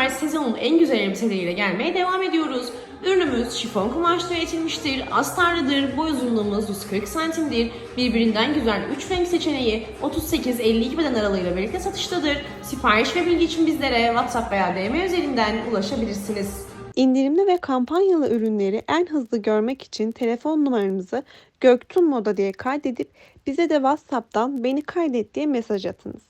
kadar sezonun en güzel elbiseleriyle gelmeye devam ediyoruz. Ürünümüz şifon kumaşla üretilmiştir, astarlıdır, boy uzunluğumuz 140 santimdir. Birbirinden güzel 3 renk seçeneği 38-52 beden aralığıyla birlikte satıştadır. Sipariş ve bilgi için bizlere WhatsApp veya DM üzerinden ulaşabilirsiniz. İndirimli ve kampanyalı ürünleri en hızlı görmek için telefon numaramızı Göktun Moda diye kaydedip bize de WhatsApp'tan beni kaydet diye mesaj atınız.